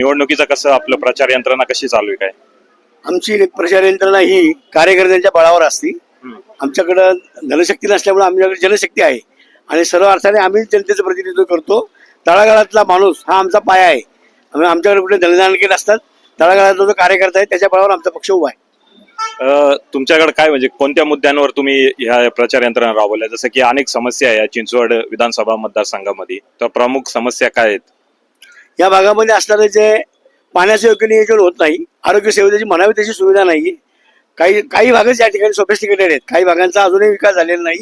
निवडणुकीचं कसं आपलं प्रचार यंत्रणा कशी चालू आहे काय? आमची प्रचार यंत्रणा ही कार्यकर्त्यांच्या बळावर असते. आमच्याकडं धनशक्ती नसल्यामुळे आमच्याकडे जनशक्ती आहे. आणि सर्व अर्थाने आम्ही जनतेचं प्रतिनिधित्व करतो. तळागाळातला माणूस हा आमचा पाया आहे. आम्ही आमच्याकडे कुठे धनदानके नसतात. तळागाळातला जो कार्यकर्ता आहे त्याच्या बळावर आमचा पक्ष उभा आहे. तुमच्याकडे काय म्हणजे कोणत्या मुद्द्यांवर तुम्ही ह्या प्रचार यंत्रणा राबवल्या? जसं की अनेक समस्या आहे या चिंचवड विधानसभा मतदारसंघामध्ये. तर प्रमुख समस्या काय आहेत? या भागामध्ये असणारे जे पाण्याचं योग्य नियोजन होत नाही आरोग्य सेवेची म्हणावी तशी सुविधा नाही काही काही भागच या ठिकाणी सोफेस्टिकेटेड आहेत. काही भागांचा अजूनही विकास झालेला नाही.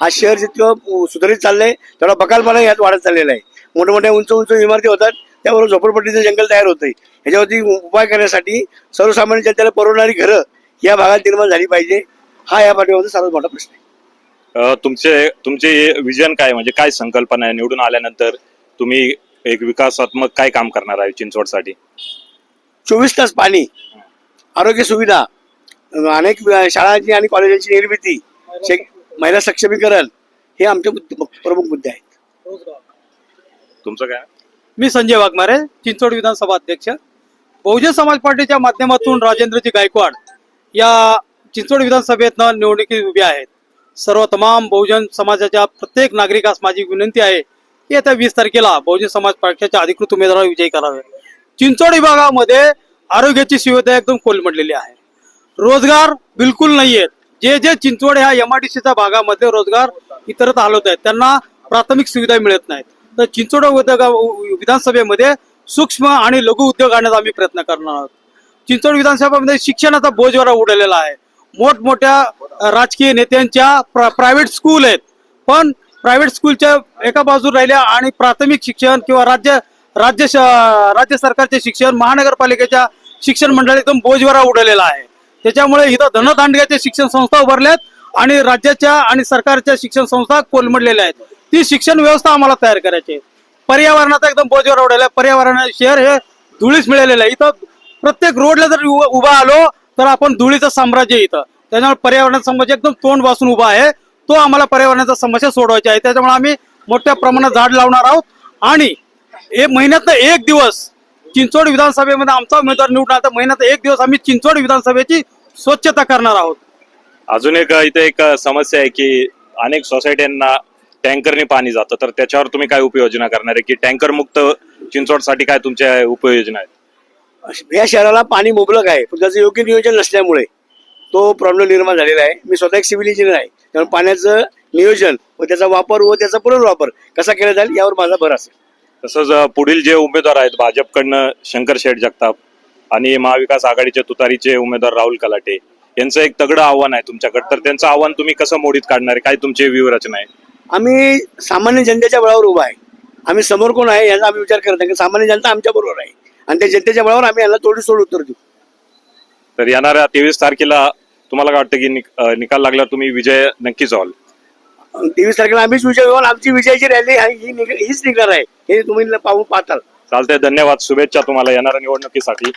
हा शहर जितकं सुधारित चाललंय तेवढा बकालपणा यात वाढत चाललेला आहे. मोठमोठ्या उंच उंच इमारती होतात त्याबरोबर झोपडपट्टीचं जंगल तयार होतंय. याच्यावरती उपाय करण्यासाठी सर्वसामान्य जनतेला परवडणारी घरं या भागात निर्माण झाली पाहिजे. हा या पाठीमागचा सर्वात मोठा प्रश्न आहे. तुमचे तुमचे विजन काय म्हणजे काय संकल्पना आहे? निवडून आल्यानंतर तुम्ही एक विकासात्मक काय काम करणार आहे चिंचवडसाठी? चोवीस तास पाणी आरोग्य सुविधा अनेक शाळांची आणि कॉलेजांची निर्मिती महिला सक्षमीकरण हे आमचे मुद्दे- प्रमुख मुद्दे आहेत. तुमचं काय? मी संजय वाघमारे चिंचवड विधानसभा अध्यक्ष. बहुजन समाज पार्टीच्या माध्यमातून राजेंद्रजी गायकवाड या चिंचवड विधानसभेतनं निवडणुकीत उभे आहेत. सर्व तमाम बहुजन समाजाच्या प्रत्येक नागरिकास माझी विनंती आहे येत्या वीस तारखेला बहुजन समाज पक्षाच्या अधिकृत उमेदवार विजयी करावे. चिंचोड विभागामध्ये आरोग्याची सुविधा एकदम कोलमडलेली आहे. रोजगार बिलकुल नाही आहेत जे जे चिंचवड ह्या एमआयडीसीच्या भागामध्ये रोजगार इतरत हलवत आहेत त्यांना प्राथमिक सुविधा मिळत नाहीत. तर चिंचवड उद्योग विधानसभेमध्ये सूक्ष्म आणि लघु उद्योग आणण्याचा आम्ही प्रयत्न करणार आहोत. चिंचवड विधानसभेमध्ये शिक्षणाचा बोजवारा उडलेला आहे. मोठमोठ्या राजकीय नेत्यांच्या प्रायव्हेट स्कूल आहेत. पण प्रायव्हेट स्कूलच्या एका बाजूला राहिल्या आणि प्राथमिक शिक्षण किंवा राज्य राज्य राज्य सरकारचे शिक्षण महानगरपालिकेच्या शिक्षण मंडळ एकदम बोजवारा उडलेला आहे. त्याच्यामुळे इथं धनदांडग्याच्या शिक्षण संस्था उभारल्यात आणि राज्याच्या आणि सरकारच्या शिक्षण संस्था कोलमडलेल्या आहेत. ती शिक्षण व्यवस्था आम्हाला तयार करायची आहे. पर्यावरणाचा एकदम बोजवारा उडलेला पर्यावरण शहर हे धुळीस मिळालेलं आहे. इथं प्रत्येक रोडला जर उभा आलो तर आपण धुळीचं साम्राज्य इथं. त्याच्यामुळे पर्यावरण साम्राज्य एकदम तोंड वाचून उभा आहे. तो आम्हाला पर्यावरणाचा समस्या सोडवायची आहे त्याच्यामुळे आम्ही मोठ्या प्रमाणात झाड लावणार आहोत. आणि एक महिन्यातनं एक दिवस चिंचवड विधानसभेमध्ये आमचा उमेदवार निवडून आला. तर महिन्यात एक दिवस आम्ही चिंचवड विधानसभेची स्वच्छता करणार आहोत. अजून एक इथे एक समस्या आहे की अनेक सोसायट्यांना टँकरने पाणी जातं. तर त्याच्यावर तुम्ही काय उपाययोजना करणार आहे? की टँकर मुक्त चिंचवडसाठी काय तुमच्या उपाययोजना आहेत? या शहराला पाणी मुबलक आहे. पण त्याचं योग्य नियोजन नसल्यामुळे तो प्रॉब्लेम निर्माण झालेला आहे. मी स्वतः एक सिव्हिल इंजिनियर आहे. त्यामुळे पाण्याचं नियोजन व त्याचा वापर व त्याचा पुनर्वापर कसा केला जाईल यावर माझा भर असेल. तसंच पुढील जे उमेदवार आहेत भाजपकडनं शंकर शेठ जगताप आणि महाविकास आघाडीचे तुतारीचे उमेदवार राहुल कलाटे यांचं एक तगडं आव्हान आहे तुमच्याकडे. तर त्यांचं आव्हान तुम्ही कसं मोडीत काढणार आहे? काय तुमची व्यूहरचना आहे? आम्ही सामान्य जनतेच्या बळावर उभा आहे. आम्ही समोर कोण आहे याचा आम्ही विचार करत नाही. सामान्य जनता आमच्या बरोबर आहे. आणि त्या जनतेच्या बळावर आम्ही यांना तोडी सोड उत्तर देऊ. तर येणाऱ्या तेवीस तारखेला तुम्हाला काय वाटतं की निक- निकाल लागल्यावर तुम्ही विजय नक्कीच व्हाल? तेवीस तारखेला आम्हीच विजय आणि आमची विजयाची रॅली ही निघ- हीच निघणार आहे. हे तुम्ही पाहून पाहताल. चालतंय धन्यवाद. शुभेच्छा तुम्हाला येणाऱ्या निवडणुकीसाठी.